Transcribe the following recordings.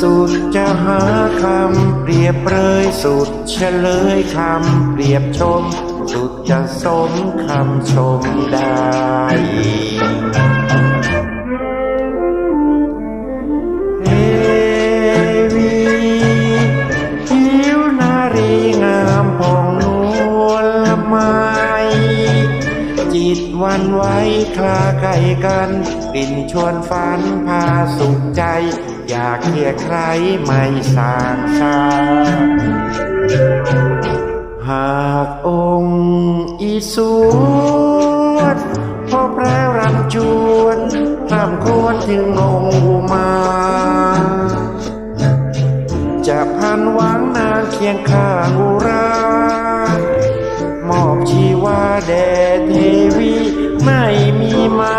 สุดจะหาคำเปรียบเปรยสุดเฉลยคำเปรียบชม สุดจะสมคำชมได้ วันไว้คลาไก่กันกลิ่นชวนฝันพาสุขใจ อยากเคียใครไม่สางสาหากองค์อีสวดพบแล้วรำจวนทำควรถึงองค์มา จะพันหวังนางเคียงข้าง มีมา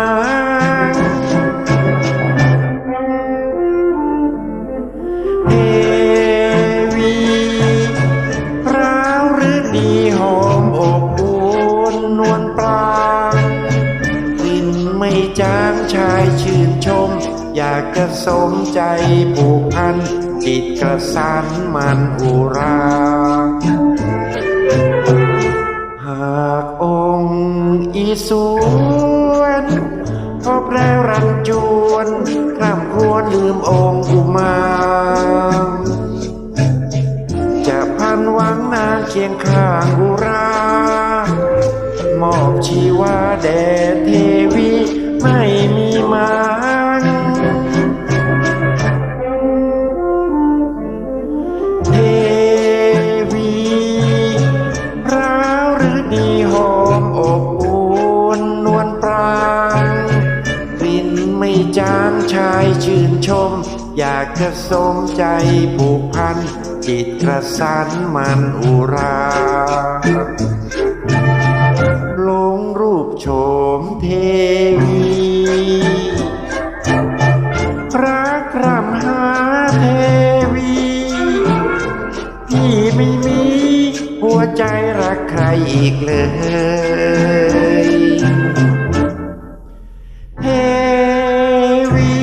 เทวีพราวหรือดีหอมอบอุ่นนวลปลางกลิ่นไม่จางชายชื่นชม อยากจะสมใจผูกพัน จิตกระสันมันอุราหากองค์อีสวน พบแล้วรันจวนข้ามควรลืมองค์อุมา จะพันหวังนางเคียงข้างอุรา มอบชีวาแด่เทวีไม่างชายชื่นชม อยากจะสมใจผูกพัน จิตกระสันมันอุราลงรูปโฉมเทวีรักรำหาเทวีที่ไม่มี หัวใจรักใครอีกเลย we